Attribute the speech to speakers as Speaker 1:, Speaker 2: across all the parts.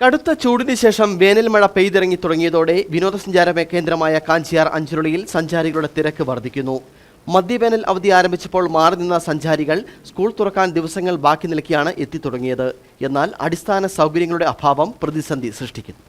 Speaker 1: കടുത്ത ചൂടിന് ശേഷം വേനൽ മഴ പെയ്തിറങ്ങി തുടങ്ങിയതോടെ വിനോദസഞ്ചാര കേന്ദ്രമായ കാഞ്ചിയാർ അഞ്ചുരുളിയിൽ സഞ്ചാരികളുടെ തിരക്ക് വർദ്ധിക്കുന്നു. മദ്യവേനൽ അവധി ആരംഭിച്ചപ്പോൾ മാറി നിന്ന സഞ്ചാരികൾ സ്കൂൾ തുറക്കാൻ ദിവസങ്ങൾ ബാക്കി നിൽക്കിയാണ് എത്തിത്തുടങ്ങിയത്. എന്നാൽ അടിസ്ഥാന സൗകര്യങ്ങളുടെ അഭാവം പ്രതിസന്ധി സൃഷ്ടിക്കുന്നു.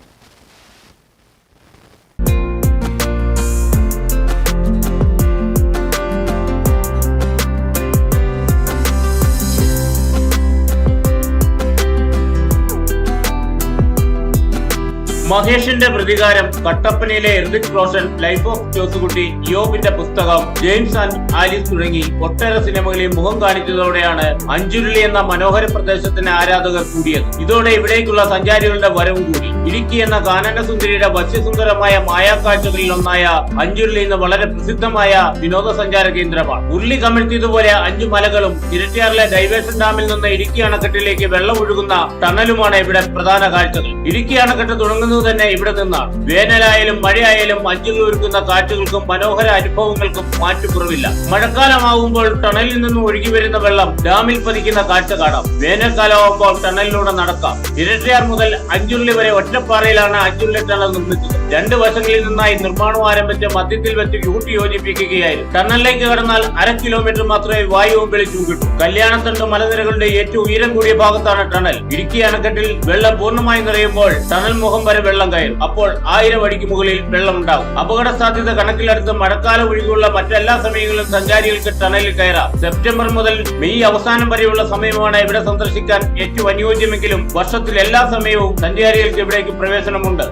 Speaker 2: മഹേഷിന്റെ പ്രതികാരം കട്ടപ്പനയിലെ എർദിക് റോഷൻ ലൈഫ് ഓഫ് ജോസുകുട്ടി യോബിന്റെ പുസ്തകം ജെയിംസ് ആൻഡ് ആലിസ് തുടങ്ങി ഒട്ടേറെ സിനിമകളിൽ മുഖം കാണിച്ചതോടെയാണ് അഞ്ചുരുളി എന്ന മനോഹര പ്രദേശത്തിന് ആരാധകർ കൂടിയത്. ഇതോടെ ഇവിടേക്കുള്ള സഞ്ചാരികളുടെ വരവും കൂടി. ഇടുക്കി എന്ന കാനന സുന്ദരിയുടെ വശ്യസുന്ദരമായ മായാക്കാഴ്ചകളിൽ ഒന്നായ അഞ്ചുരുളി ഇന്ന് വളരെ പ്രസിദ്ധമായ വിനോദസഞ്ചാര കേന്ദ്രമാണ്. ഉരുളി കമിഴ്ത്തിയതുപോലെ അഞ്ചു മലകളും ഇരട്ടിയാറിലെ ഡൈവേഷൻ ഡാമിൽ നിന്ന് ഇടുക്കി അണക്കെട്ടിലേക്ക് വെള്ളം ഒഴുകുന്ന ടണലുമാണ് ഇവിടെ പ്രധാന കാഴ്ചകൾ. ഇടുക്കി അണക്കെട്ട് തുടങ്ങുന്നത് തന്നെ ഇവിടെ നിന്നാണ് വേനലായാലും മഴയായാലും അഞ്ചിൽ ഒരുക്കുന്ന കാറ്റുകൾക്കും മനോഹര അനുഭവങ്ങൾക്കും മാറ്റുകുറവില്ല. മഴക്കാലമാകുമ്പോൾ ടണലിൽ നിന്നും ഒഴുകി വരുന്ന വെള്ളം ഡാമിൽ പതിക്കുന്ന കാഴ്ച കാണാം. വേനൽക്കാലമാകുമ്പോൾ ടണലിലൂടെ നടക്കാം. ഇരട്ടിയാർ മുതൽ അഞ്ചുള്ളി വരെ ഒറ്റപ്പാറയിലാണ് അഞ്ചുള്ളി ടണൽ നിർമ്മിച്ചത്. രണ്ട് വശങ്ങളിൽ നിന്നായി നിർമ്മാണം ആരംഭിച്ച മധ്യത്തിൽ വെച്ച് കൂട്ടി യോജിപ്പിക്കുകയായിരുന്നു. ടണലിലേക്ക് കടന്നാൽ അര കിലോമീറ്റർ മാത്രമേ വായുവും വെളിച്ചവും കിട്ടൂ. കല്യാണത്തണ്ട് മലനിരകളുടെ ഏറ്റവും ഉയരം കൂടിയ ഭാഗത്താണ് ടണൽ. ഇടുക്കി അണക്കെട്ടിൽ വെള്ളം പൂർണമായി നിറയുമ്പോൾ ടണൽ മുഖം വരെ വെള്ളം കയറും. അപ്പോൾ ആയിരം അടിക്ക് മുകളിൽ വെള്ളം ഉണ്ടാകും അപകട സാധ്യത കണക്കിലെടുത്ത് മഴക്കാലം ഒഴികെയുള്ള മറ്റെല്ലാ സമയങ്ങളിലും സഞ്ചാരികൾക്ക് ടണലിൽ കയറാം. സെപ്റ്റംബർ മുതൽ മെയ് അവസാനം വരെയുള്ള സമയമാണ് ഇവിടെ സന്ദർശിക്കാൻ ഏറ്റവും അനുയോജ്യമെങ്കിലും വർഷത്തിൽ എല്ലാ സമയവും സഞ്ചാരികൾക്ക് ഇവിടേക്ക് പ്രവേശനമുണ്ട്.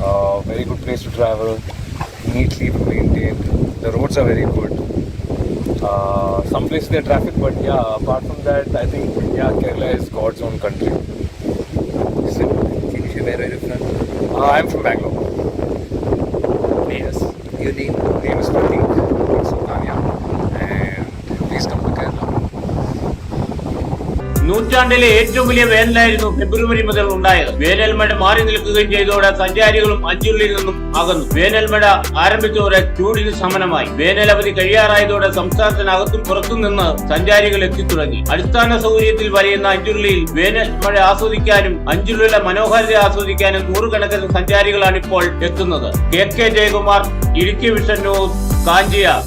Speaker 3: Uh, very good place to travel, neatly maintained. The roads are very good. Uh, some places there traffic, but yeah, apart from that, I think yeah, Kerala is God's own country.
Speaker 4: So, where are you from?
Speaker 3: Uh, I'm from Bangalore. Yes.
Speaker 4: Your name?
Speaker 2: നൂറ്റാണ്ടിലെ ഏറ്റവും വലിയ വേനലായിരുന്നു ഫെബ്രുവരി മുതൽ ഉണ്ടായത്. വേനൽ മഴ മാറി നിൽക്കുകയും ചെയ്തതോടെ സഞ്ചാരികളും അഞ്ചുള്ളിൽ നിന്നും അകന്നു. വേനൽ മഴ ആരംഭിച്ചതോടെ ചൂടിന് ശമനമായി. വേനലവധി കഴിയാറായതോടെ സംസ്ഥാനത്തിനകത്തും പുറത്തും നിന്ന് സഞ്ചാരികൾ എത്തിത്തുടങ്ങി. അടിസ്ഥാന സൗകര്യത്തിൽ വരയുന്ന അഞ്ചുള്ളിയിൽ വേനൽ മഴ ആസ്വദിക്കാനും അഞ്ചുള്ളിയുടെ മനോഹാരിത ആസ്വദിക്കാനും നൂറുകണക്കിന് സഞ്ചാരികളാണ് ഇപ്പോൾ എത്തുന്നത്. K K Jayakumar Idukki vision news Kanchiyar.